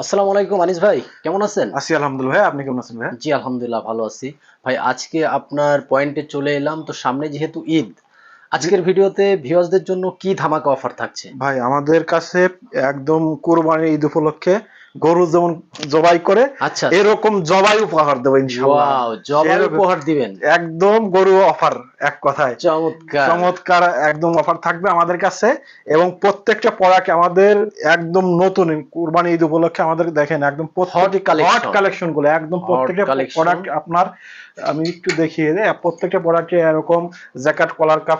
আসসালামু আলাইকুম আনিস ভাই কেমন আছেন? আছি আলহামদুলিল্লাহ ভাই আপনি কেমন আছেন ভাই? জি আলহামদুলিল্লাহ ভালো আছি। ভাই আজকে আপনার পয়েন্টে চলে এলাম তো সামনে যেহেতু ঈদ আজকের ভিডিওতে ভিউয়ার্সদের জন্য কি ধামাকা অফার থাকছে? ভাই আমাদের কাছে একদম কোরবানি ঈদ উপলক্ষে গরু যেমন জবাই করে আচ্ছা। এরকম জবাই উপহার দেবো ইনশাআল্লাহ। জবাই উপহার দিবেন? একদম গরু অফার এক কথায়। চমৎকার। চমৎকার একদম অফার থাকবে আমাদের কাছে এবং প্রত্যেকটা প্রোডাক্ট আমাদের একদম নতুন কুরবানি ঈদ উপলক্ষে আমাদের দেখেন একদম হট কালেকশনগুলো একদম প্রত্যেকটা. প্রোডাক্ট আপনার আমি একটু দেখিয়ে দিই। প্রত্যেকটা প্রোডাক্টে এরকম জ্যাকেট কলার কাপ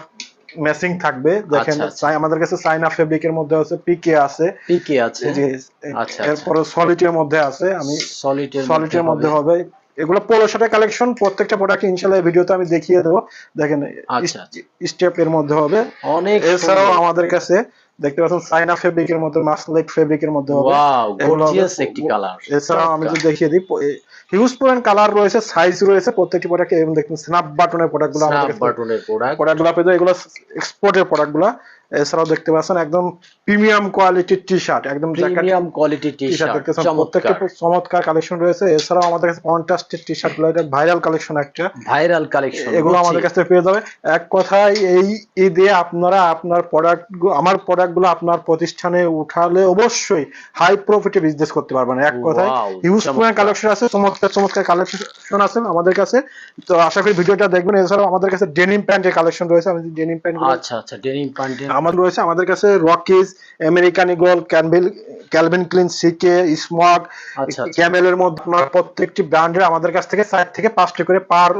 ম্যাচিং থাকবে। দেখেন আচ্ছা, আচ্ছা। চাই- আমাদের কাছে চাইনা ফেব্রিকের মধ্যে আছে পিকে আছে। পিকে আছে। যে আচ্ছা, এরপরে সলিটের মধ্যে আছে। আমি সলিডের সলিটের মধ্যে হবে। এগুলো পোলো শার্টের কালেকশন প্রত্যেকটা প্রোডাক্ট ইনশাআল্লাহ ভিডিওতে আমি দেখিয়ে দেবো। দেখেন আচ্ছা, স্টেপের মধ্যে হবে। অনেক এছাড়াও আমাদের কাছে দেখতে পাচ্ছেন চাইনা ফেব্রিকের মধ্যে মাসলাইট ফেব্রিকের মধ্যে হবে। ওয়াও গর্জিয়াস একটি কালার এছাড়াও আমি যদি দেখিয়ে দিই হিউজ পরিমাণ কালার রয়েছে সাইজ রয়েছে প্রত্যেকটি প্রোডাক্ট এবং দেখুন স্ন্যাপ বাটনের প্রোডাক্টগুলো আমাদের স্ন্যাপ কাছে বাটনের প্রোডাক্ট প্রোডাক্টগুলো পেয়ে এগুলো এক্সপোর্টের প্রোডাক্টগুলো এছাড়াও দেখতে পাচ্ছেন একদম প্রিমিয়াম কোয়ালিটির টি শার্ট একদম প্রিমিয়াম কোয়ালিটি টি শার্ট প্রত্যেকটা চমৎকার। কালেকশন রয়েছে। এছাড়াও আমাদের কাছে কন্ট্রাস্টের টি শার্টগুলো এটা ভাইরাল কালেকশন একটা। ভাইরাল কালেকশন এগুলো আমাদের কাছে পেয়ে যাবে। এক কথায় এই ঈদে আপনারা আপনার প্রোডাক্ট আমার প্রোডাক্টগুলো আপনার প্রতিষ্ঠানে উঠালে অবশ্যই হাই প্রফিটে বিজনেস করতে পারবেন। এক কথায় হিউজ পরিমাণ কালেকশন আছে চমৎকার চমৎকার কালেকশন আছে আমাদের কাছে। তো আশা করি ভিডিওটা দেখবেন। এছাড়াও আমাদের কাছে ডেনিম প্যান্টের কালেকশন রয়েছে। আমি ডেনিম প্যান্ট আচ্ছা আচ্ছা ডেনিম প্যান্টের আমাদের রয়েছে আমাদের কাছে Rockies American Eagle Canville Calvin Klein CK smog. ক্যামেলের মধ্যে প্রত্যেকটি ব্র্যান্ডের আমাদের কাছ থেকে চার থেকে পাঁচটি করে পার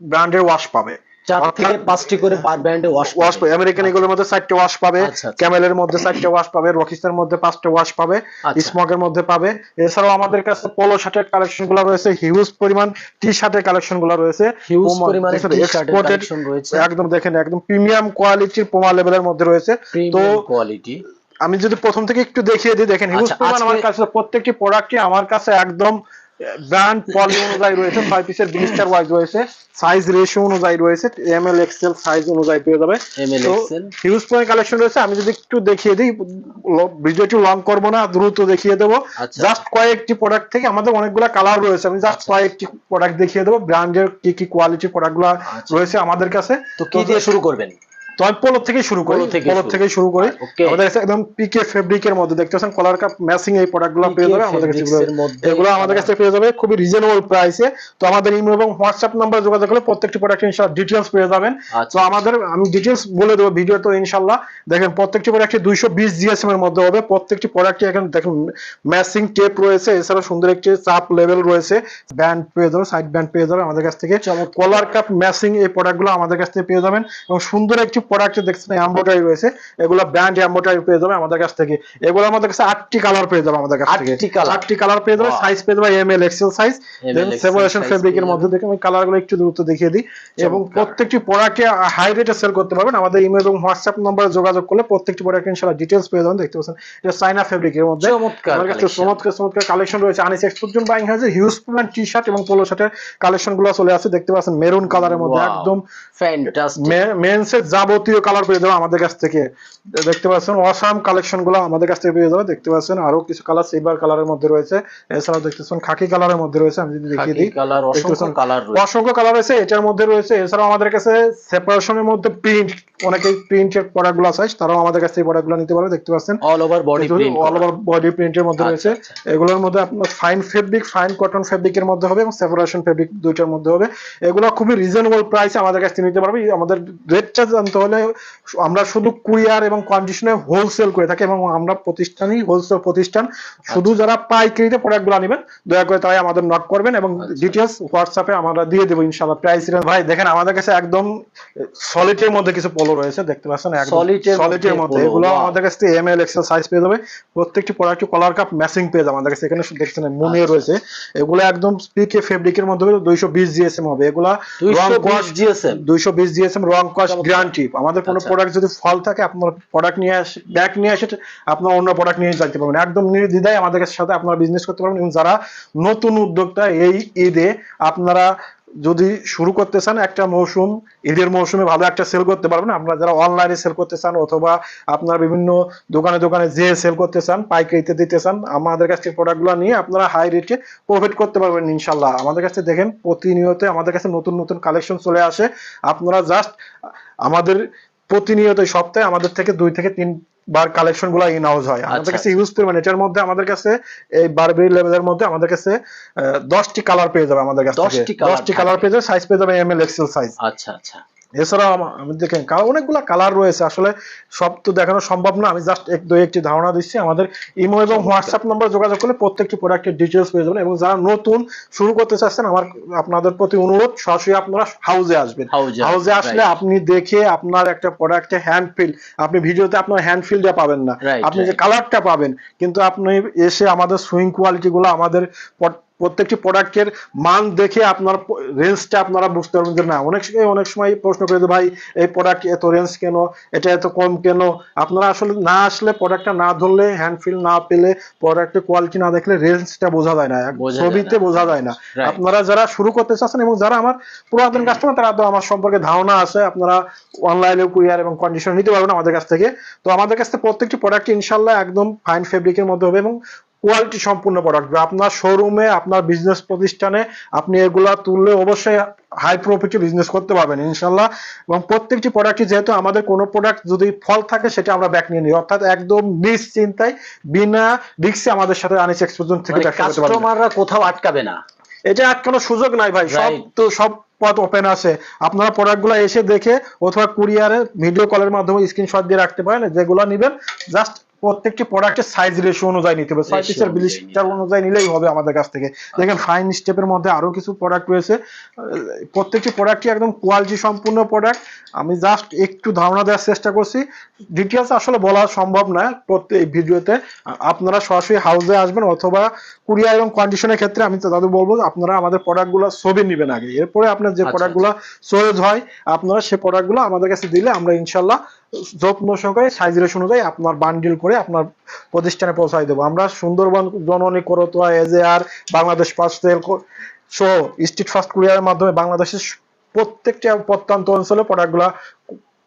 ব্র্যান্ডের ওয়াশ পাবে চার থেকে পাঁচটি করে পার ব্র্যান্ডে ওয়াশ ওয়াশ পাবে। আমেরিকান ইগলের মধ্যে চারটে ওয়াশ পাবে। আচ্ছা, আচ্ছা। ক্যামেলের মধ্যে চারটে ওয়াশ পাবে। মধ্যে পাঁচটা ওয়াশ পাবে। আচ্ছা। মধ্যে পাবে। এছাড়াও আমাদের কাছে পোলো শার্টের কালেকশনগুলো রয়েছে। হিউজ পরিমাণ টি শার্টের কালেকশনগুলো রয়েছে। হিউজ পরিমাণে একদম দেখেন একদম প্রিমিয়াম কোয়ালিটির পোমা লেভেলের মধ্যে রয়েছে। তো কোয়ালিটি আমি যদি প্রথম থেকে একটু দেখিয়ে দিই দেখেন হিউজ আচ্ছা, পরিমাণ আমার কাছে প্রত্যেকটি প্রোডাক্টই আমার কাছে একদম ব্র্যান্ড পলি অনুযায়ী রয়েছে ছয় পিসের ব্লিস্টার ওয়াইজ রয়েছে সাইজ রেশিও অনুযায়ী রয়েছে এম এল এক্সেল সাইজ অনুযায়ী পেয়ে যাবে হিউজ পরিমাণ কালেকশন রয়েছে আমি যদি একটু দেখিয়ে দিই ভিডিওটি লং করব না দ্রুত দেখিয়ে দেবো আচ্ছা। জাস্ট কয়েকটি প্রোডাক্ট থেকে আমাদের অনেকগুলো কালার রয়েছে আমি জাস্ট আচ্ছা। কয়েকটি প্রোডাক্ট দেখিয়ে দেবো ব্র্যান্ডের কি কি কোয়ালিটি প্রোডাক্টগুলো আচ্ছা। রয়েছে আমাদের কাছে তো কি দিয়ে শুরু করবেন তো আমি পোলো থেকে শুরু করি পোলো থেকে শুরু। করি। আমাদের কাছে একদম পিকে ফেব্রিকের মধ্যে দেখতে পাচ্ছেন কলার কাপ ম্যাচিং এই প্রোডাক্টগুলো পেয়ে যাবে আমাদের কাছে। এগুলো আমাদের কাছে পেয়ে যাবে খুবই রিজনেবল প্রাইসে তো আমাদের ইমেল এবং হোয়াটসঅ্যাপ নাম্বার যোগাযোগ করলে প্রত্যেকটি প্রোডাক্ট ইনশাআল্লাহ ডিটেলস পেয়ে যাবেন। আচ্ছা। তো আমাদের আমি ডিটেলস বলে দেবো ভিডিও তো ইনশাআল্লাহ দেখেন প্রত্যেকটি প্রোডাক্টে দুইশো বিশ জিএসএম এর মধ্যে হবে। প্রত্যেকটি প্রোডাক্টে এখানে দেখুন ম্যাচিং টেপ রয়েছে। এছাড়া সুন্দর একটি চাপ লেভেল রয়েছে। ব্যান্ড পেয়ে যাবে সাইড ব্যান্ড পেয়ে যাবে আমাদের কাছ থেকে। কলার কাপ ম্যাচিং এই প্রোডাক্টগুলো আমাদের কাছ থেকে পেয়ে যাবেন। এবং সুন্দর একটি প্রোডাক্ট দেখছেন এমব্রয়ডারি রয়েছে এগুলো ব্র্যান্ড এমব্রয়ডারি পেয়ে যাবে আমাদের কাছ থেকে। এগুলো আমাদের কাছে আটটি কালার পেয়ে যাবে আমাদের কাছ থেকে। আটটি কালার পেয়ে যাবে সাইজ পেয়ে যাবে M L XL size then separation ফেব্রিকের মধ্যে দেখে আমি কালারগুলো একটু দ্রুত দেখিয়ে দিই। এবং প্রত্যেকটি প্রোডাক্টে হাই রেটে সেল করতে পারবেন। আমাদের ইমেল এবং হোয়াটসঅ্যাপ নম্বরে যোগাযোগ করলে প্রত্যেকটি প্রোডাক্ট ইনশাআল্লাহ ডিটেলস পেয়ে যাবেন। দেখতে পাচ্ছেন এটা চাইনা ফেব্রিকের মধ্যে। আমার কাছে। চমৎকার চমৎকার কালেকশন রয়েছে। আনিস এক্সপোর্ট জন্য বাইং হয়েছে। হিউজ পরিমাণ টি শার্ট এবং পোলো শার্টের কালেকশনগুলো চলে আসছে দেখতে পাচ্ছেন মেরুন কালারের মধ্যে একদম ফ্যান্টাস্টিক মেন্সের যাবতীয় কালার পেয়ে যাবে আমাদের কাছ থেকে। দেখতে পাচ্ছেন অসাম কালেকশনগুলো আমাদের কাছ থেকে পেয়ে যাবে দেখতে পাচ্ছেন আরও কিছু কালার সিলভার কালারের মধ্যে রয়েছে। এছাড়াও দেখতে পাচ্ছেন খাকি কালারের মধ্যে রয়েছে আমি যদি দেখিয়ে দিই। অসংখ্য কালার রয়েছে। এটার মধ্যে রয়েছে। এছাড়াও আমাদের কাছে সেপারেশনের মধ্যে প্রিন্ট অনেকেই প্রিন্টের প্রোডাক্টগুলো চাই তারাও আমাদের কাছ থেকে প্রোডাক্টগুলো নিতে পারবে। দেখতে পাচ্ছেন all over body print all over body প্রিন্টের মধ্যে আচ্ছা, রয়েছে। আচ্ছা। এগুলোর মধ্যে আপনার ফাইন ফেব্রিক ফাইন কটন ফেব্রিকের মধ্যে হবে এবং সেপারেশন ফেব্রিক দুইটার মধ্যে হবে। এগুলো খুবই রিজনেবল প্রাইসে আমাদের কাছ থেকে নিতে পারবে। আমাদের রেটটা জানতে হলে আমরা শুধু কুরিয়ার এবং কন্ডিশনে হোলসেল করে থাকি এবং আমরা প্রতিষ্ঠানই হোলসেল প্রতিষ্ঠান। শুধু যারা পাইকারিতে প্রোডাক্টগুলো নেবেন দয়া করে তাই আমাদের নক করবেন এবং আচ্ছা। ডিটেলস হোয়াটসঅ্যাপে আমরা দিয়ে দেবো ইনশাআল্লাহ। প্রাইস ভাই দেখেন আমাদের কাছে একদম সলিডের মধ্যে কিছু পোলো রয়েছে দেখতে পাচ্ছেন? এর সলিডের মধ্যে এগুলো আমাদের কাছে এম এল এক্সেল সাইজ পেয়ে যাবে। প্রত্যেকটি প্রোডাক্ট কলার কাপ ম্যাচিং পেয়ে যাবে আমাদের কাছে। এখানে দেখছেন মুনে আচ্ছা। রয়েছে। এগুলো একদম স্পিকে ফেব্রিকের মধ্যে দুইশো বিশ জিএসএম হবে। এগুলা রং 220 কস GSM দুইশো বিশ জিএসএম রং কস চমৎকার। গ্যারান্টি আমাদের কোনো আচ্ছা। প্রোডাক্ট যদি ফল থাকে আপনার প্রোডাক্ট নিয়ে আসে ব্যাক নিয়ে আসে আপনার অন্য প্রোডাক্ট নিয়ে যাইতে পারবেন। একদম নির্দ্বিধায় আমাদের সাথে আপনারা বিজনেস করতে পারবেন। এবং যারা নতুন উদ্যোক্তা এই ঈদে আপনারা যদি শুরু করতে চান একটা মৌসুম ঈদের মৌসুমে ভালো একটা সেল করতে পারবেন। আপনারা যারা অনলাইনে সেল করতে চান অথবা আপনারা বিভিন্ন দোকানে দোকানে যে সেল করতে চান পাইকারিতে দিতে চান আমাদের কাছ থেকে প্রোডাক্টগুলো নিয়ে আপনারা হাই রেটে প্রফিট করতে পারবেন ইনশাল্লাহ আমাদের কাছে দেখেন প্রতিনিয়ত আমাদের কাছে নতুন নতুন কালেকশন চলে আসে। আপনারা জাস্ট আমাদের প্রতিনিয়ত সপ্তাহে আমাদের থেকে দুই থেকে তিন বার কালেকশনগুলা ইন হাউস হয়। আমাদের আচ্ছা, কাছে ইউজ পরিমাণ। এটার মধ্যে আমাদের কাছে এই বারবেরি লেভেলের মধ্যে আমাদের কাছে দশটি কালার পেয়ে যাবে আমাদের কাছে 10টি colour দশটি কালার পেয়ে যাবে সাইজ পেয়ে যাবে এম এল এক্সেল সাইজ আচ্ছা আচ্ছা। এছাড়াও আমি দেখেন অনেকগুলো কালার রয়েছে। আসলে সব তো দেখানো সম্ভব না। আমি জাস্ট এক দুই একটি ধারণা দিচ্ছি। আমাদের ইমো এবং হোয়াটসঅ্যাপ নাম্বার যোগাযোগ করলে প্রত্যেকটি প্রোডাক্টের ডিটেলস পেয়ে যাবেন এবং যারা নতুন শুরু করতে চাচ্ছেন আমার আপনাদের প্রতি অনুরোধ সরাসরি আপনারা হাউজে আসবেন। হাউজে আসলে আপনি দেখে আপনার একটা প্রোডাক্টে হ্যান্ড ফিল আপনি ভিডিওতে আপনার হ্যান্ড ফিলটা পাবেন না। আপনি যে. কালারটা পাবেন কিন্তু আপনি এসে আমাদের সুইং কোয়ালিটি গুলো আমাদের প্রত্যেকটি প্রোডাক্টের মান দেখে আপনার রেঞ্জটা আপনারা বুঝতে পারবেন যে না অনেক সময় অনেক সময় প্রশ্ন করে যে ভাই এই প্রোডাক্ট এত রেঞ্জ কেন? এটা এত কম কেন? আপনারা আসলে না আসলে প্রোডাক্টটা না ধরলে হ্যান্ড ফিল না পেলে প্রোডাক্টের কোয়ালিটি না দেখলে রেঞ্জটা বোঝা যায় না ছবিতে বোঝা যায় না। আপনারা যারা শুরু করতে চাচ্ছেন এবং যারা আমার পুরাতন কাস্টমার তারা তো আমার সম্পর্কে ধারণা আছে আপনারা অনলাইনে কুরিয়ার এবং কন্ডিশন নিতে পারবেন আমাদের কাছ থেকে। তো আমাদের কাছ থেকে প্রত্যেকটি প্রোডাক্ট ইনশাল্লাহ একদম ফাইন ফেব্রিকের মধ্যে হবে এবং কোয়ালিটি সম্পূর্ণ প্রোডাক্ট আপনার শোরুমে আপনার বিজনেস প্রতিষ্ঠানে আপনি এগুলা তুললে অবশ্যই হাই প্রফিটে বিজনেস করতে পারবেন ইনশাল্লাহ এবং প্রত্যেকটি প্রোডাক্টই যেহেতু আমাদের কোনো প্রোডাক্ট যদি ফল থাকে সেটা আমরা ব্যাক নিয়ে নিই। অর্থাৎ একদম নিশ্চিন্তায় বিনা রিক্সে আমাদের সাথে আনিস এক্সপোজন থেকে মানে কাস্টমাররা কোথাও আটকাবে না। এটা আটকানোর সুযোগ নাই ভাই। সব তো সব পথ ওপেন আছে। আপনারা প্রোডাক্টগুলো এসে দেখে অথবা কুরিয়ারে ভিডিও কলের মাধ্যমে স্ক্রিনশট দিয়ে রাখতে পারেন যেগুলো নেবেন জাস্ট প্রত্যেকটি প্রোডাক্টের সাইজ রেশিও অনুযায়ী নিতে হবে। ছয় পিসের বিলিস্টার অনুযায়ী নিলেই হবে আমাদের কাছ থেকে। দেখেন ফাইন স্টেপের মধ্যে আরও কিছু প্রোডাক্ট রয়েছে। প্রত্যেকটি প্রোডাক্টই একদম কোয়ালিটি সম্পূর্ণ প্রোডাক্ট আমি জাস্ট একটু ধারণা দেওয়ার চেষ্টা করছি। ডিটেলস আসলে বলা সম্ভব না প্রত্যেক ভিডিওতে। আপনারা সরাসরি হাউসে আসবেন অথবা কুরিয়ার এবং কন্ডিশনের ক্ষেত্রে আমি তাদের বলব আপনারা আমাদের প্রোডাক্টগুলো ছবি নেবেন আগে। এরপরে আপনার যে আচ্ছা, প্রোডাক্টগুলো সোয়েজ হয় আপনারা সেই প্রোডাক্টগুলো আমাদের কাছে দিলে আমরা ইনশাল্লাহ যত্ন সহকারে সাইজ অনুযায়ী আপনার বান্ডিল করে আপনার প্রতিষ্ঠানে পৌঁছাই দেবো। আমরা সুন্দরবন জননী করতোয়া এজেআর, বাংলাদেশ পার্সেল সহ স্ট্রিট ফাস্ট কুরিয়ারের মাধ্যমে বাংলাদেশের প্রত্যেকটা প্রত্যন্ত অঞ্চলে প্রোডাক্টগুলা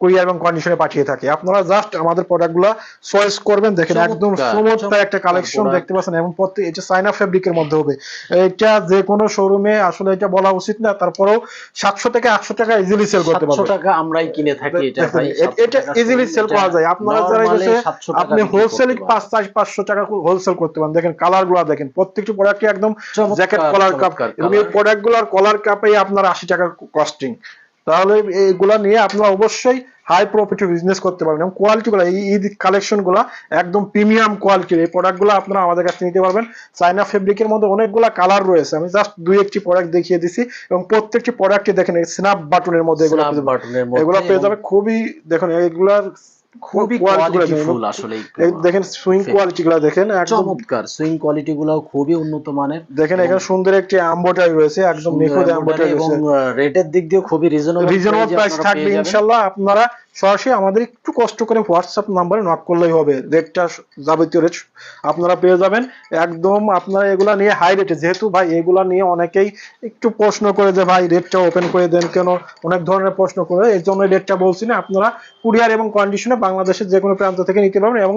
কুরিয়ার এবং কন্ডিশনে পাঠিয়ে থাকে। আপনারা জাস্ট আমাদের প্রোডাক্টগুলো চয়েস করবেন দেখেন একদম চমৎকার, একটা কালেকশন দেখতে পাচ্ছেন এবং প্রত্যেক এটা চাইনা ফেব্রিকের মধ্যে হবে এটা যে কোনো শোরুমে আসলে এটা বলা উচিত না তারপরেও সাতশো থেকে আটশো টাকা ইজিলি সেল করতে সাতশো পারবে টাকা আমরাই কিনে থাকি এটা ভাই এটা ইজিলি সেল করা যায়। আপনারা যারা গেছে আপনি হোলসেল পাঁচ চার পাঁচশো টাকা হোলসেল করতে পারেন। দেখেন কালারগুলা দেখেন প্রত্যেকটি প্রোডাক্টে একদম জ্যাকেট কলার কাপ এবং এই colour। প্রোডাক্টগুলার কলার কাপে আপনার আশি টাকা কস্টিং তাহলে এগুলা নিয়ে আপনারা অবশ্যই হাই প্রফিট বিজনেস করতে পারবেন এবং কোয়ালিটি গুলা এই ঈদ কালেকশনগুলা একদম প্রিমিয়াম কোয়ালিটির এই প্রোডাক্টগুলো আপনারা আমাদের কাছে নিতে পারবেন। চাইনা ফেব্রিকের মধ্যে অনেকগুলা কালার রয়েছে। আমি জাস্ট দুই একটি প্রোডাক্ট দেখিয়ে দিছি এবং প্রত্যেকটি প্রোডাক্টে দেখেন স্ন্যাপ বাটনের মধ্যে এগুলো। এগুলো পেয়ে যাবে খুবই দেখুন এগুলার খুবই কোয়ালিটিফুল আসলে দেখেন সুইং কোয়ালিটি গুলো দেখেন চমৎকার সুইং কোয়ালিটি গুলো খুবই উন্নত মানের। দেখেন এখানে সুন্দর একটি রয়েছে একদম নিখুঁত আম্বোটারি এবং রেটের দিক দিয়ে খুবই রিজনেবল রিজনেবল প্রাইস থাকবে ইনশাল্লাহ আপনারা সরাসরি আমাদের একটু কষ্ট করে হোয়াটসঅ্যাপ নাম্বারে নক করলেই হবে। রেটটা যাবতীয় রেট আপনারা পেয়ে যাবেন। একদম আপনারা এগুলা নিয়ে হাই রেটে যেহেতু ভাই এগুলা নিয়ে অনেকেই একটু প্রশ্ন করে যে ভাই রেটটা ওপেন করে দেন কেন? অনেক ধরনের প্রশ্ন করে। এই জন্য রেটটা বলছি না আপনারা কুরিয়ার এবং কন্ডিশনে বাংলাদেশের যে কোনো প্রান্ত থেকে নিতে পারবেন এবং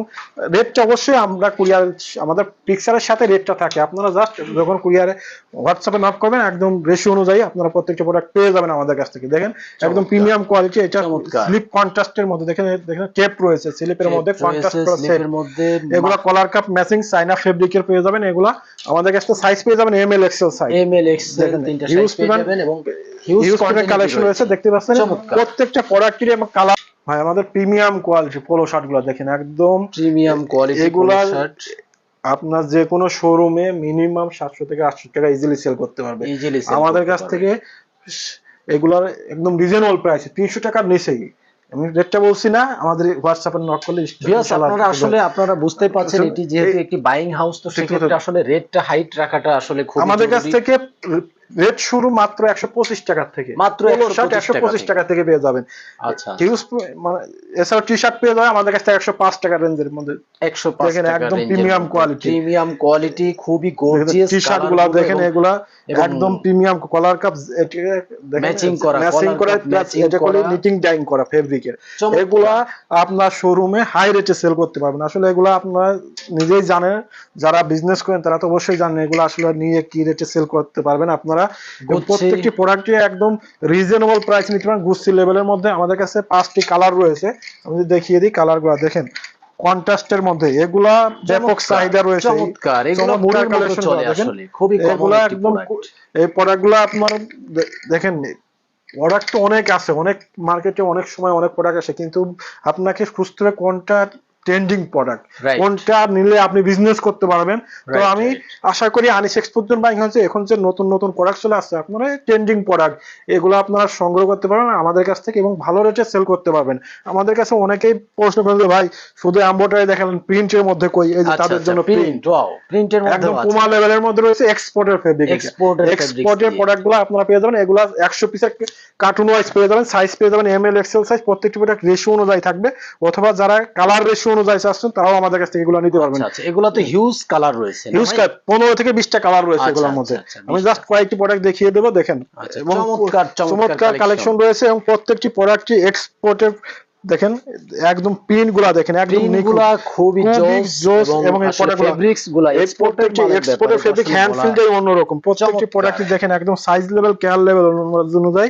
রেটটা অবশ্যই আমরা কুরিয়ার আমাদের পিকচারের সাথে রেটটা থাকে। আপনারা জাস্ট যখন কুরিয়ারে হোয়াটসঅ্যাপে নক করবেন একদম রেশিও অনুযায়ী আপনারা প্রত্যেকটা প্রোডাক্ট পেয়ে যাবেন আমাদের কাছ থেকে। দেখেন একদম প্রিমিয়াম কোয়ালিটি এটা। স্লিপ কন্ট্রাস্টের মধ্যে দেখেন দেখেন টেপ রয়েছে স্লিপের মধ্যে কন্ট্রাস্ট করা। স্লিপের মধ্যে এগুলা কলার কাপ ম্যাচিং চাইনা ফেব্রিকের পেয়ে যাবেন এগুলা আমাদের কাছে সাইজ পেয়ে যাবেন M L XL size M L X দেখেন, তিনটা সাইজ পেয়ে যাবেন এবং হিউজ হিউজ কালেকশন রয়েছে দেখতে পাচ্ছেন? প্রত্যেকটা প্রোডাক্টেরই এবং কালার ভাই আমাদের প্রিমিয়াম কোয়ালিটি পোলো শার্টগুলো দেখেন একদম প্রিমিয়াম কোয়ালিটি শার্ট আপনার যে কোনো শোরুমে মিনিমাম সাতশো থেকে আটশো টাকা ইজিলি সেল করতে পারবে। আমাদের কাছ থেকে এগুলার একদম রিজনেবল প্রাইস তিনশো টাকার নিচেই। আমি রেটটা বলছি না আমাদের হোয়াটসঅ্যাপে নক করলে ভিউয়ার্স আপনারা আসলে আপনারা বুঝতেই পারছেন এটি যেহেতু একটি বাইং হাউস তো সেক্ষেত্রে। আসলে রেটটা হাইট রাখাটা আসলে খুব আমাদের কাছ থেকে রেট শুরু মাত্র একশো পঁচিশ টাকা থেকে। মাত্র শার্ট একশো পঁচিশ টাকা থেকে। পেয়ে যাবেন। আচ্ছা। হিউজ মানে এছাড়াও টি শার্ট পেয়ে যাবে আমাদের কাছ একশো পাঁচ টাকা রেঞ্জের মধ্যে। একশো দেখেন, একদম premium quality। প্রিমিয়াম কোয়ালিটি খুবই গর্জিয়াস টি শার্টগুলা দেখেন এগুলা একদম প্রিমিয়াম কলার কাপ Matching করা, ম্যাচিং করা প্লাস এটা করে। নিটিং ডাইং করা ফেব্রিকের এগুলা আপনার শোরুমে হাই রেটে সেল করতে পারবেন। আসলে এগুলা আপনারা নিজেই জানেন যারা বিজনেস করেন তারা তো অবশ্যই জানেন এগুলো আসলে নিয়ে কি রেটে সেল করতে পারবেন। আপনারা গুচ্ছি। প্রত্যেকটি প্রোডাক্টই একদম রিজনেবল প্রাইস নিতে পারেন গুচ্ছি লেভেলের মধ্যে আমাদের কাছে পাঁচটি কালার রয়েছে আমি যদি দেখিয়ে দিই কালারগুলো দেখেন কন্ট্রাস্টের মধ্যে এগুলা ব্যাপক চাহিদা রয়েছে চমৎকার এগুলো মুড়ির দেখেন। আসলে খুবই এগুলা একদম এই প্রোডাক্টগুলো আপনার দেখেন প্রোডাক্ট তো অনেক আছে অনেক মার্কেটে অনেক সময় অনেক প্রোডাক্ট আসে কিন্তু আপনাকে খুঁজতে হবে কোনটা ট্রেন্ডিং প্রোডাক্ট কোনটা নিলে আপনি বিজনেস করতে পারবেন? তো আমি আশা করি আনিস এক্সপোর্টজন বাইক হচ্ছে এখন যে নতুন নতুন প্রোডাক্ট চলে আসছে আপনারা ট্রেন্ডিং প্রোডাক্ট এগুলো আপনারা সংগ্রহ করতে পারবেন আমাদের কাছ থেকে এবং ভালো রেটে সেল করতে পারবেন। আমাদের কাছে অনেকেই প্রশ্ন করবে ভাই শুধু এম্বোটারি দেখালেন প্রিন্টের মধ্যে কই? এই যে আচ্ছা তাদের আচ্ছা জন্য প্রিন্ট ওয়াও প্রিন্টের মধ্যে একদম পুমা লেভেলের মধ্যে রয়েছে এক্সপোর্টের ফেব্রিক এক্সপোর্টের দিয়ে। প্রোডাক্টগুলো আপনারা পেয়ে যাবেন এগুলা একশো পিসের কার্টুন ওয়াইজ পেয়ে যাবেন সাইজ পেয়ে যাবেন এম এল এক্সেল সাইজ প্রত্যেকটি প্রোডাক্ট রেশিও অনুযায়ী থাকবে অথবা যারা কালার রেশিও অনুযায়ী চাচ্ছেন তারাও আমাদের কাছ থেকে এগুলো নিতে পারবেন। আচ্ছা আচ্ছা এগুলো তো হিউজ কালার রয়েছে? পনেরো থেকে বিশটা কালার রয়েছে আচ্ছা, এগুলোর মধ্যে। আমি জাস্ট কয়েকটি প্রোডাক্ট দেখিয়ে দেবো দেখেন। চমৎকার, কালেকশন রয়েছে। এবং প্রত্যেকটি প্রোডাক্টই এক্সপোর্টের দেখেন একদম প্রিন্টগুলা দেখেন একদমগুলা খুবই জোস এবং ফেব্রিক্সগুলা এক্সপোর্টের প্রত্যেকটি এক্সপোর্টের ফেব্রিক হ্যান্ড ফিলটাই অন্যরকম। প্রত্যেকটি প্রোডাক্ট দেখেন একদম সাইজ লেভেল কেয়ার লেভেল অনুযায়ী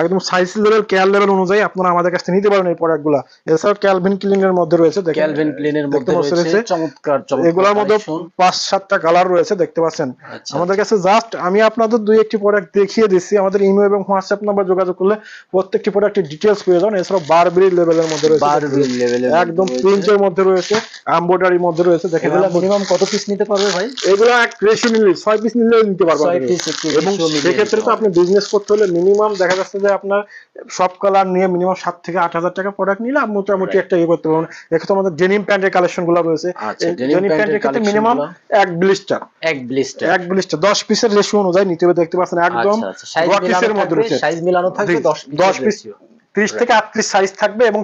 একদম সাইজ লেভেল কেয়ার লেভেল অনুযায়ী আপনারা আমাদের কাছ থেকে নিতে পারেন এই প্রোডাক্টগুলো এছাড়াও ক্যালভিন ক্লিন এর মধ্যে রয়েছে দেখেন। ক্যালভিন প্লেনের দেখতে মধ্যে রয়েছে চমৎকার চমৎকার এগুলোর মধ্যে পাঁচ সাতটা কালার রয়েছে দেখতে পাচ্ছেন। আচ্ছা, আমাদের কাছে জাস্ট আমি আপনাদের দুই একটি প্রোডাক্ট দেখিয়ে দিচ্ছি। আমাদের ইমেল এবং হোয়াটসঅ্যাপ নাম্বার যোগাযোগ করলে প্রত্যেকটি প্রোডাক্টের ডিটেলস পেয়ে যাবেন। এছাড়াও বারবেরি লেভেলের মধ্যে রয়েছে বারবিল লেভেলের একদম প্রিন্টের মধ্যে রয়েছে এমব্রয়ডারির মধ্যে রয়েছে দেখেন। মিনিমাম কত পিস নিতে পারবে ভাই? এগুলো এক রেশিও নিলে ছয় পিস নিলে নিতে পারবেন। এবং সেক্ষেত্রে তো আপনি বিজনেস করতে হলে মিনিমাম দেখা যাচ্ছে যে আপনার সব কালার নিয়ে মিনিমাম সাত থেকে আট হাজার টাকা প্রোডাক্ট নিলে আপনি মোটামুটি একটা ইয়ে করতে পারবেন। এক্ষেত্রে আমাদের ডেনিম প্যান্টের কালেকশনগুলো রয়েছে। আচ্ছা, ডেনিম প্যান্টের ক্ষেত্রে মিনিমাম এক ব্লিস্টার এক ব্লিস্টার এক ব্লিস্টার দশ পিসের রেশিও অনুযায়ী নিতে হবে দেখতে পাচ্ছেন একদম আচ্ছা আচ্ছা সাইজ রকিসের মিলানো মধ্যে রয়েছে। সাইজ মিলানো থাকবে দশ পিস ত্রিশ থেকে আটত্রিশ সাইজ থাকবে এবং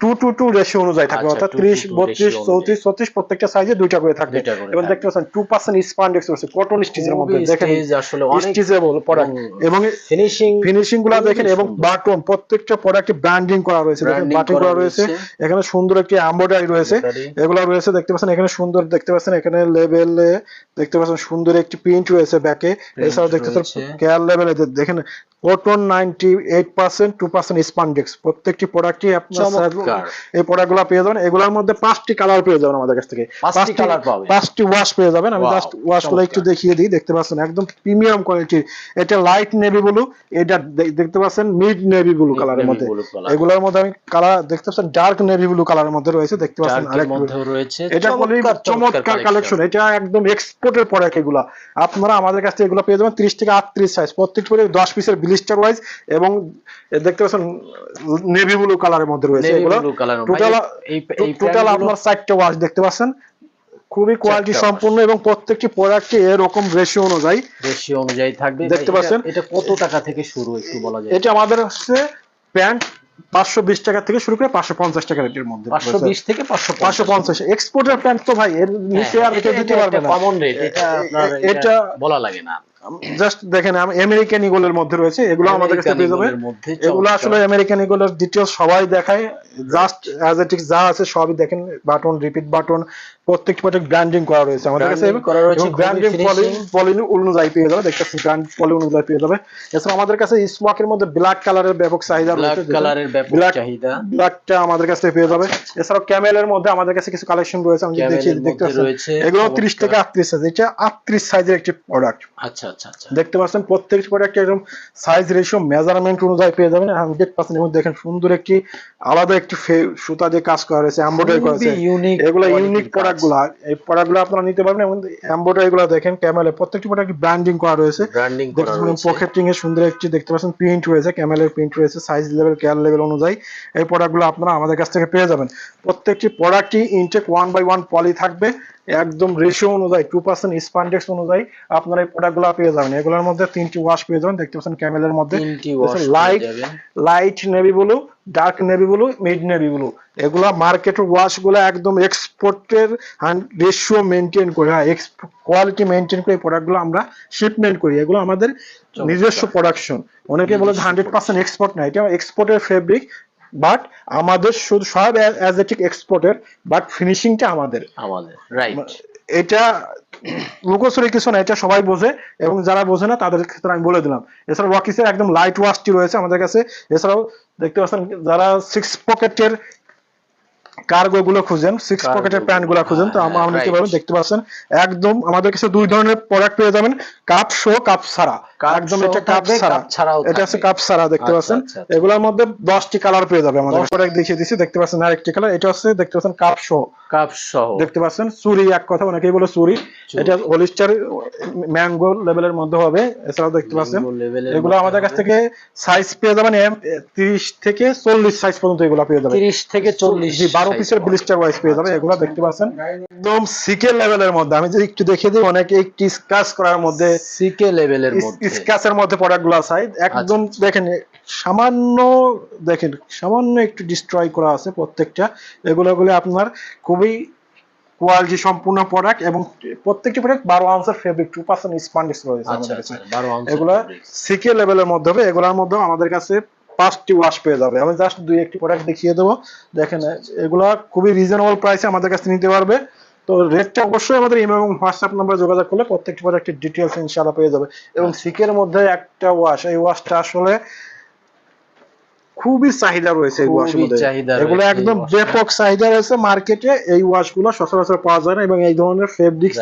টু টু টু রেশিও অনুযায়ী থাকবে আচ্ছা, অর্থাৎ ত্রিশ বত্রিশ চৌত্রিশ ছত্রিশ প্রত্যেকটা সাইজে দুইটা করে থাকবে। এবং দেখতে পাচ্ছেন টু পার্সেন্ট স্পান্ডেক্স রয়েছে কটন স্টিচের মধ্যে। দেখেন স্টিচেবল প্রোডাক্ট এবং ফিনিশিং ফিনিশিংগুলা দেখেন এবং বাটন প্রত্যেকটা প্রোডাক্টে ব্র্যান্ডিং করা রয়েছে। দেখেন বাটন করা রয়েছে। এখানে সুন্দর একটি এমব্রয়ডারি রয়েছে। এগুলো রয়েছে দেখতে পাচ্ছেন এখানে সুন্দর দেখতে পাচ্ছেন এখানে লেভেলে দেখতে পাচ্ছেন সুন্দর একটি প্রিন্ট রয়েছে ব্যাকে এছাড়াও দেখতে পাচ্ছেন। কেয়ার লেভেলে দেখেন cotton ninety eight percent two percent spandex প্রত্যেকটি প্রোডাক্টই আপনার। এই প্রোডাক্টগুলো পেয়ে যাবেন। এগুলোর মধ্যে পাঁচটি কালার পেয়ে যাবেন আমাদের কাছ থেকে। পাঁচটি colour পাবেন। পাঁচটি ওয়াশ পেয়ে যাবেন। আমি জাস্ট ওয়াশগুলো একটু দেখিয়ে দিই। দেখতে পাচ্ছেন একদম প্রিমিয়াম কোয়ালিটির এটা লাইট নেভি ব্লু এটা দেখতে পাচ্ছেন মিড নেভি ব্লু কালারের মধ্যে। এগুলোর মধ্যে আমি কালার দেখতে পাচ্ছেন ডার্ক নেভি ব্লু কালারের মধ্যে রয়েছে। দেখতে পাচ্ছেন মধ্যেও রয়েছে। এটা চমৎকার কালেকশন এটা একদম এক্সপোর্টের প্রোডাক্ট এগুলা। আপনারা আমাদের কাছ থেকে এগুলো পেয়ে যাবেন ত্রিশ থেকে আটত্রিশ সাইজ প্রত্যেকটি প্রোডাক্ট দশ পিসের ব্লিস্টার ওয়াইজ এবং দেখতে পাচ্ছেন নেভি ব্লু কালারের মধ্যে রয়েছে। এগুলো। টোটাল আপনার চারটে ওয়াশ দেখতে পাচ্ছেন। খুবই কোয়ালিটি সম্পূর্ণ এবং প্রত্যেকটি প্রোডাক্টে এরকম রেশিও অনুযায়ী। রেশিও অনুযায়ী থাকবে। দেখতে পাচ্ছেন? এটা কত টাকা থেকে শুরু একটু বলা যায়? এটা আমাদের হচ্ছে প্যান্ট পাঁচশো বিশ টাকা থেকে শুরু করে পাঁচশো পঞ্চাশ টাকা রেটের মধ্যে। পাঁচশো বিশ থেকে পাঁচশো পাঁচশো পঞ্চাশ। এক্সপোর্টের প্যান্ট তো ভাই এর নিচে আর কেউ দিতে পারবে না। কমন রেট এটা- বলা লাগে না। জাস্ট দেখেন আমেরিকান ইগলের মধ্যে রয়েছে এগুলো আমাদের কাছে পেয়ে যাবে। এগুলো আসলে আমেরিকান ইগলের ডিটেলস সবাই দেখায়। জাস্ট অ্যাজ ইট ইজ যা আছে সবই দেখেন বাটন রিপিট বাটন প্রত্যেকটি প্রোডাক্ট ব্র্যান্ডিং করা রয়েছে আমাদের কাছে। Branding করা রয়েছে, এবং ব্র্যান্ডিং finishing। পলি অনুযায়ী পেয়ে যাবে দেখতে ব্র্যান্ড পলি অনুযায়ী পেয়ে যাবে। এছাড়া আমাদের কাছে স্মোকের মধ্যে ব্ল্যাক কালারের ব্যাপক চাহিদা ব্ল্যাক রয়েছে কালারের ব্যাপক চাহিদা। ব্ল্যাকটা আমাদের কাছে পেয়ে যাবে। এছাড়াও ক্যামেলের মধ্যে আমাদের কাছে কিছু কালেকশন রয়েছে আমি যদি Camel দেখি দেখতে পাচ্ছেন। এগুলো চমৎকার। তিরিশ থেকে আটত্রিশ সাইজ এটা আটত্রিশ সাইজের একটি প্রোডাক্ট আচ্ছা আচ্ছা আচ্ছা। দেখতে পাচ্ছেন প্রত্যেকটি প্রোডাক্ট একদম সাইজ রেশিও মেজারমেন্ট অনুযায়ী পেয়ে যাবেন। হান্ড্রেড পার্সেন্ট এবং দেখেন সুন্দর একটি আলাদা একটি সুতা দিয়ে কাজ করা রয়েছে এমব্রয়ডারি করা রয়েছে এগুলো ইউনিক। প্রোডাক্টগুলো এই প্রোডাক্টগুলো আপনারা নিতে পারবেন এবং এমব্রয়ডারি গুলো দেখেন ক্যামেলে প্রত্যেকটি প্রোডাক্ট ব্র্যান্ডিং করা রয়েছে। ব্র্যান্ডিং করা রয়েছে। পকেটিং এর সুন্দর একটি দেখতে পাচ্ছেন প্রিন্ট রয়েছে ক্যামেলের প্রিন্ট রয়েছে সাইজ লেভেল কেয়ার লেভেল অনুযায়ী এই প্রোডাক্টগুলো আপনারা আমাদের কাছ থেকে পেয়ে যাবেন। প্রত্যেকটি প্রোডাক্টই intact one by one poly থাকবে একদম রেশিও অনুযায়ী টু পার্সেন্ট স্পান্ডেক্স অনুযায়ী আপনারা এই প্রোডাক্টগুলো পেয়ে যাবেন। এগুলোর মধ্যে তিনটি ওয়াশ পেয়ে যাবেন। দেখতে পাচ্ছেন ক্যামেলের মধ্যে। Light light navy blue dark navy blue mid navy blue এগুলা মার্কেটের ওয়াশগুলো একদম এক্সপোর্টের রেশিও মেনটেন করে হ্যাঁ কোয়ালিটি মেনটেন করে প্রোডাক্টগুলো আমরা শিপমেন্ট করি। এগুলো আমাদের নিজস্ব প্রোডাকশন অনেকে বলে হান্ড্রেড পার্সেন্ট এক্সপোর্ট না এটা এক্সপোর্টের ফেব্রিক বাট আমাদের শুধু সব অ্যাজ এক্সপোর্টের বাট ফিনিশিংটা আমাদের। আমাদের রাইট এটা লুকোচুরি কিছু না এটা সবাই বোঝে এবং যারা বোঝে না তাদের ক্ষেত্রে আমি বলে দিলাম। এছাড়া রকিসের একদম লাইট ওয়াশটি রয়েছে আমাদের কাছে। এছাড়াও দেখতে পাচ্ছেন যারা সিক্স পকেটের কার্গো গুলো খুঁজেন সিক্স পকেটের প্যান্টগুলো খুঁজেন তো আমরা নিতে পারবেন দেখতে পাচ্ছেন একদম আমাদের কাছে দুই ধরনের প্রোডাক্ট পেয়ে যাবেন কাপ শো কাপ ছাড়া। একদম এটা কাপ ছাড়া এটা আছে কাপ ছাড়া দেখতে আচ্ছা, পাচ্ছেন? আচ্ছা, আচ্ছা। এগুলোর মধ্যে দশটি কালার পেয়ে যাবে আমাদের। দশ- দেখিয়ে দেখতে পাচ্ছেন আরেকটি কালার এটা হচ্ছে দেখতে পাচ্ছেন কাপ শো কাপ সহ। দেখতে পাচ্ছেন চুরি এক কথা অনেকেই বলে চুরি। চুরি। এটা হোলিস্টার ম্যাঙ্গো লেভেলের মধ্যে হবে এছাড়াও দেখতে পাচ্ছেন। এগুলো আমাদের কাছ থেকে সাইজ পেয়ে যাবেন এম তিরিশ থেকে চল্লিশ সাইজ পর্যন্ত এগুলো পেয়ে যাবেন। 30 থেকে 40 জি বারো পিসের ব্লিস্টার ওয়াইজ পেয়ে যাবে এগুলো দেখতে পাচ্ছেন। একদম সিকে লেভেলের মধ্যে আমি যদি একটু দেখিয়ে দিই অনেকে একটি স্কাচ করার মধ্যে সিকে লেভেলের মধ্যে। মধ্যে প্রোডাক্টগুলো সাইজ একদম দেখেন সামান্য দেখেন সামান্য একটু ডিস্ট্রয় করা আছে প্রত্যেকটা। এগুলো গুলো আপনার খুবই কোয়ালিটি সম্পূর্ণ প্রোডাক্ট এবং প্রত্যেকটি প্রোডাক্ট বারো আউন্সের ফেব্রিক টু পার্সেন্ট স্পান্ডিক্স রয়েছে আচ্ছা আমাদের আচ্ছা কাছে। 12 সিকে লেভেলের মধ্যে হবে এগুলোর মধ্যে আমাদের কাছে পাঁচটি ওয়াশ পেয়ে যাবে। আমি জাস্ট দুই একটি প্রোডাক্ট দেখিয়ে দেবো। দেখেন এগুলা খুবই রিজনেবল প্রাইসে আমাদের কাছে নিতে পারবে। তো রেটটা অবশ্যই আমাদের ইমেল এবং হোয়াটসঅ্যাপ নাম্বারে যোগাযোগ করলে প্রত্যেকটি প্রোডাক্টের ডিটেলস ইনশাআল্লাহ পেয়ে যাবে। এবং সিকের মধ্যে একটা ওয়াশ এই ওয়াশটা আসলে খুবই চাহিদা রয়েছে এই মধ্যে। এগুলো একদম ব্যাপক চাহিদা রয়েছে মার্কেটে এই ওয়াশগুলো সচরাচর পাওয়া যায় না এবং এই ধরনের ফেব্রিক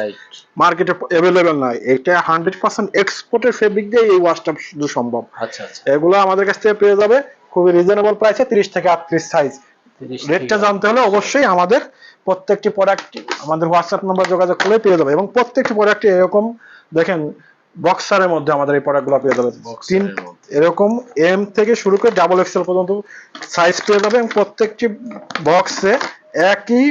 মার্কেটে অ্যাভেলেবেল নাই। এটা হান্ড্রেড পার্সেন্ট এক্সপোর্টের ফেব্রিক দিয়ে এই ওয়াশটা শুধু সম্ভব। আচ্ছা আচ্ছা। এগুলো আমাদের কাছ থেকে পেয়ে যাবে। খুবই রিজনেবল প্রাইসে তিরিশ থেকে আটত্রিশ সাইজ 30 রেটটা জানতে হলে অবশ্যই আমাদের প্রত্যেকটি প্রোডাক্ট আমাদের হোয়াটসঅ্যাপ নাম্বার যোগাযোগ করলে পেয়ে যাবে এবং প্রত্যেকটি প্রোডাক্ট এরকম দেখেন বক্সারের মধ্যে আমাদের এই প্রোডাক্টগুলো পেয়ে যাবে। তিন এরকম এম থেকে শুরু করে ডাবল এক্সেল পর্যন্ত সাইজ পেয়ে যাবে এবং প্রত্যেকটি বক্সে একই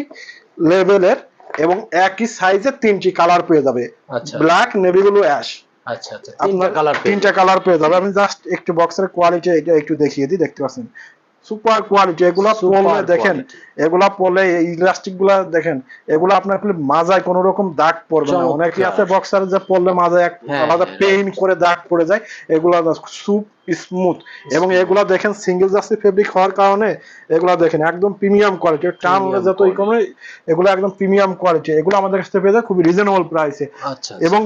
লেভেলের এবং একই সাইজের তিনটি কালার পেয়ে যাবে। আচ্ছা। ব্ল্যাক নেভি ব্লু অ্যাশ আচ্ছা আচ্ছা তিনটা কালার তিনটা কালার পেয়ে যাবে। আমি জাস্ট একটু বক্সের কোয়ালিটি এটা একটু দেখিয়ে দিই দেখতে পাচ্ছেন? সুপার কোয়ালিটি এগুলা পরলে দেখেন এগুলা পরলে এই ইলাস্টিকগুলা দেখেন এগুলা আপনার খুলে মাজায় কোনো রকম দাগ পড়বে না। অনেকে আছে বক্সার যে পরলে মাজায় এক হ্যাঁ, আলাদা হ্যাঁ, পেইন করে দাগ পড়ে যায় এগুলা সুপ স্মুথ এবং এগুলা দেখেন সিঙ্গেল জাস্টি ফেব্রিক হওয়ার কারণে এগুলা দেখেন একদম প্রিমিয়াম কোয়ালিটি Premium যত কমে এগুলো একদম প্রিমিয়াম কোয়ালিটি এগুলো আমাদের কাছ থেকে পেয়ে যায় খুবই রিজনেবল প্রাইসে আচ্ছা। এবং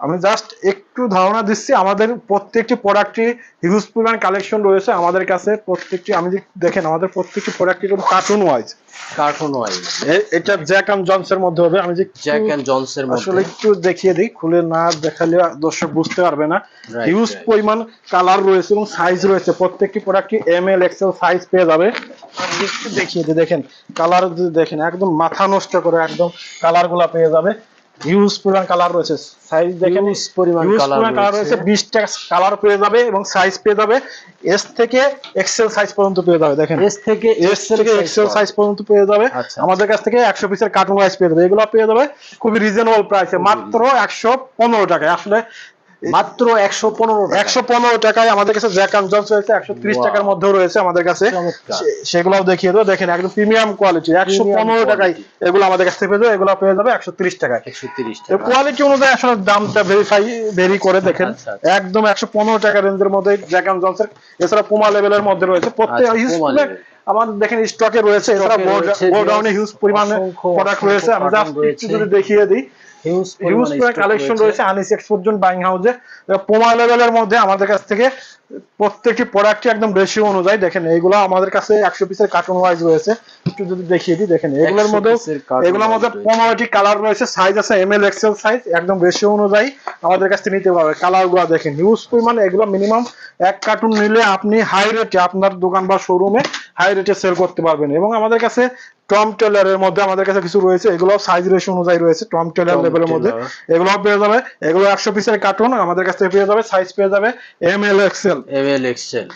আমি জাস্ট একটু ধারণা দিচ্ছি আমাদের প্রত্যেকটি প্রোডাক্টে হিউজ পরিমাণ কালেকশন রয়েছে আমাদের কাছে। প্রত্যেকটি আমি দেখেন আমাদের প্রত্যেকটি প্রোডাক্ট এরকম কার্টুন ওয়াইজ কার্টুন ওয়াইজ এটা জ্যাক অ্যান্ড জনসের মধ্যে হবে। আমি যে জ্যাক জনস এর আসলে একটু দেখিয়ে দিই খুলে না দেখালে দর্শক বুঝতে পারবে না। হিউজ. পরিমাণ কালার রয়েছে এবং সাইজ রয়েছে। প্রত্যেকটি প্রোডাক্টই এম এল এক্সেল সাইজ পেয়ে যাবে। একটু দেখিয়ে দিই দেখেন। কালার যদি দেখেন একদম মাথা নষ্ট করে একদম কালারগুলা পেয়ে যাবে। হিউজ পরিমাণ কালার রয়েছে। সাইজ দেখেন পরিমাণ হিউজ পরিমাণ কালার রয়েছে। রয়েছে বিশটা কালার পেয়ে যাবে এবং সাইজ পেয়ে যাবে। এস থেকে এক্সেল সাইজ পর্যন্ত পেয়ে যাবে দেখেন। এস থেকে এস থেকে এক্সেল সাইজ পর্যন্ত পেয়ে যাবে। আচ্ছা। আমাদের কাছ থেকে একশো পিসের কার্টুন ওয়াইজ পেয়ে যাবে। এগুলো পেয়ে যাবে খুবই রিজনেবল প্রাইসে মাত্র একশো পনেরো টাকায়। আসলে মাত্র 115 টাকা। একশো পনেরো টাকায় আমাদের কাছে জ্যাক অ্যান্ড জনস রয়েছে একশো ত্রিশ টাকার মধ্যেও রয়েছে আমাদের কাছে। সেগুলোও দেখিয়ে দেবো। দেখেন একদম প্রিমিয়াম কোয়ালিটি একশো পনেরো টাকায় এগুলো আমাদের কাছ থেকে পেয়ে যাবে এগুলো পেয়ে যাবে একশো ত্রিশ টাকায়। 130 টাকা। কোয়ালিটি অনুযায়ী আসলে দামটা ভেরিফাই ভেরি করে দেখেন। আচ্ছা, আচ্ছা। একদম একশো পনেরো টাকা রেঞ্জের মধ্যে জ্যাক অ্যান্ড জনসের এছাড়া পুমা লেভেলের মধ্যে রয়েছে। প্রত্যেক আচ্ছা। আমাদের দেখেন স্টকে রয়েছে। এছাড়া গোডাউনে হিউজ পরিমাণে প্রোডাক্ট রয়েছে। আমি জাস্ট একটু যদি দেখিয়ে দিই। হিউজ হিউজ কালেকশন রয়েছে। আনিস এক্সপোর্ট বাইং হাউসে পোমা লেভেলের মধ্যে আমাদের কাছ থেকে প্রত্যেকটি প্রোডাক্টই একদম রেশিও অনুযায়ী দেখেন এইগুলো আমাদের কাছে একশো পিসের কার্টুন ওয়াইজ রয়েছে। একটু যদি দেখিয়ে দিই দেখেন এগুলোর মধ্যে এগুলোর মধ্যে পনেরোটি কালার রয়েছে সাইজ আছে এম এল এক্সেল সাইজ একদম রেশিও অনুযায়ী আমাদের কাছ থেকে নিতে পারবে। কালারগুলো দেখেন হিউজ পরিমাণ এগুলো মিনিমাম এক কার্টুন নিলে আপনি হাই রেটে আপনার দোকান বা শোরুমে হাই রেটে সেল করতে পারবেন। এবং আমাদের কাছে টম টেলারের মধ্যে আমাদের কাছে কিছু রয়েছে এগুলো সাইজ রেশিও অনুযায়ী রয়েছে টম টেলার লেভেলের মধ্যে। এগুলো পেয়ে যাবে এগুলো একশো পিসের কার্টুন আমাদের কাছ থেকে পেয়ে যাবে সাইজ পেয়ে যাবে M L XL M L XL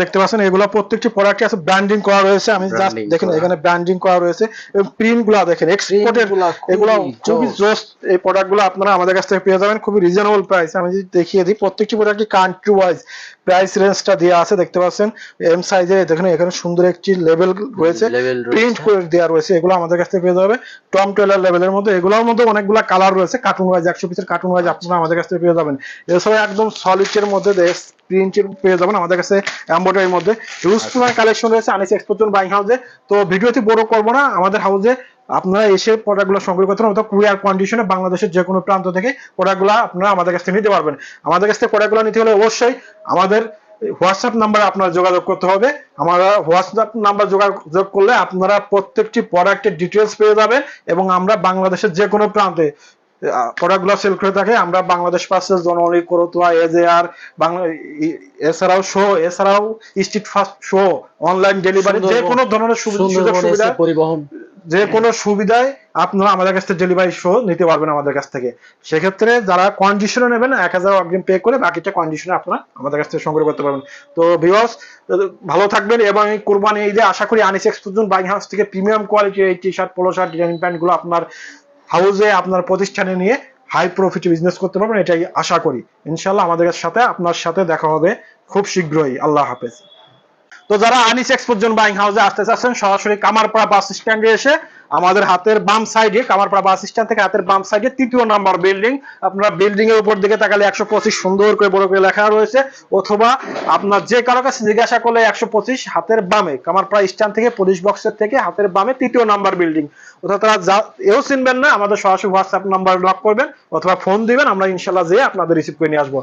দেখতে পাচ্ছেন এগুলো প্রত্যেকটি প্রোডাক্টে আছে ব্র্যান্ডিং করা রয়েছে। আমি জাস্ট দেখেন এখানে ব্র্যান্ডিং করা রয়েছে। এবং প্রিন্ট দেখেন এক্সপোর্টের এগুলো খুবই জোস। এই আপনারা আমাদের কাছ থেকে পেয়ে যাবেন। খুবই রিজনেবল প্রাইস আমি যদি দেখিয়ে দিই প্রত্যেকটি প্রোডাক্টই কান্ট্রি ওয়াইজ প্রাইস রেঞ্জটা দেওয়া আছে দেখতে পাচ্ছেন। এম দেখেন এখানে সুন্দর একটি লেভেল রয়েছে। প্রিন্ট করে দেওয়া রয়েছে এগুলো আমাদের কাছ থেকে পেয়ে যাবে। টম টেলার লেভেলের মধ্যে এগুলোর মধ্যে অনেকগুলো কালার রয়েছে। কার্টুন ওয়াইজ একশো পিসের কার্টুন ওয়াইজ আপনারা আমাদের কাছ থেকে পেয়ে যাবেন। এছাড়া একদম সলিডের মধ্যে প্রিন্টের পেয়ে যাবেন আমাদের কাছে এম্বয়ডারির মধ্যে। হিউজ পরিমাণ কালেকশন রয়েছে আনিস এক্সপোর্ট বাইং হাউসে তো ভিডিওটি বড় করব না আমাদের হাউসে আপনারা এসে প্রোডাক্টগুলো সংগ্রহ করতে পারেন কুরিয়ার কন্ডিশনে বাংলাদেশের যে কোনো প্রান্ত থেকে প্রোডাক্টগুলো আপনারা আমাদের কাছ থেকে নিতে পারবেন। আমাদের কাছ থেকে প্রোডাক্টগুলো নিতে হলে অবশ্যই আমাদের হোয়াটসঅ্যাপ নাম্বারে আপনারা যোগাযোগ করতে হবে। আমরা হোয়াটসঅ্যাপ নাম্বার যোগাযোগ করলে আপনারা প্রত্যেকটি প্রোডাক্টের ডিটেলস পেয়ে যাবেন এবং আমরা বাংলাদেশের যে কোনো প্রান্তে প্রোডাক্টগুলো সেল করে থাকে। আমরা বাংলাদেশ পাশে জননী করতুয়া এজেআর বাংলা এছাড়াও শো এছাড়াও street fast show online delivery যে কোনো ধরনের সুবিধা সুযোগ সুবিধা পরিবহন। যে কোনো সুবিধায় আপনারা আমাদের কাছ থেকে ডেলিভারি শো নিতে পারবেন আমাদের কাছ থেকে। সেক্ষেত্রে যারা কন্ডিশনে নেবেন এক হাজার অগ্রিম পে করে বাকিটা কন্ডিশনে আপনারা আমাদের কাছ থেকে সংগ্রহ করতে পারবেন। তো ভিউয়ার্স ভালো থাকবেন এবং এই কোরবানি ঈদে আশা করি আনিস এক্সপোজন বাইং হাউস থেকে প্রিমিয়াম কোয়ালিটির এই T shirt polo shirt design প্যান্টগুলো আপনার হাউসে আপনার প্রতিষ্ঠানে নিয়ে হাই প্রফিট বিজনেস করতে পারবেন, এটাই আশা করি। ইনশাল্লাহ আমাদের সাথে, আপনার সাথে দেখা হবে খুব শীঘ্রই। আল্লাহ হাফেজ। তো যারা আনিস এক্সপোর্টজন বাইং হাউসে আসতে চাচ্ছেন, সরাসরি কামারপাড়া বাস স্ট্যান্ডে এসে আমাদের হাতের বাম সাইডে কামারপাড়া বাস স্ট্যান্ড থেকে হাতের বাম সাইডে তৃতীয় নাম্বার বিল্ডিং আপনারা বিল্ডিং এর উপর দিকে তাকালে একশো পঁচিশ সুন্দর করে বড় করে লেখা রয়েছে। অথবা আপনার যে কারও কাছে জিজ্ঞাসা করলে একশো পঁচিশ হাতের বামে, কামারপাড়া স্ট্যান্ড থেকে পুলিশ বক্সের থেকে হাতের বামে তৃতীয় নাম্বার বিল্ডিং অর্থাৎ তারা যা, এও চিনবেন না, আমাদের সরাসরি হোয়াটসঅ্যাপ নাম্বার লক করবেন, অথবা ফোন দিবেন, আমরা ইনশাল্লাহ যেয়ে আপনাদের রিসিভ করে নিয়ে আসব।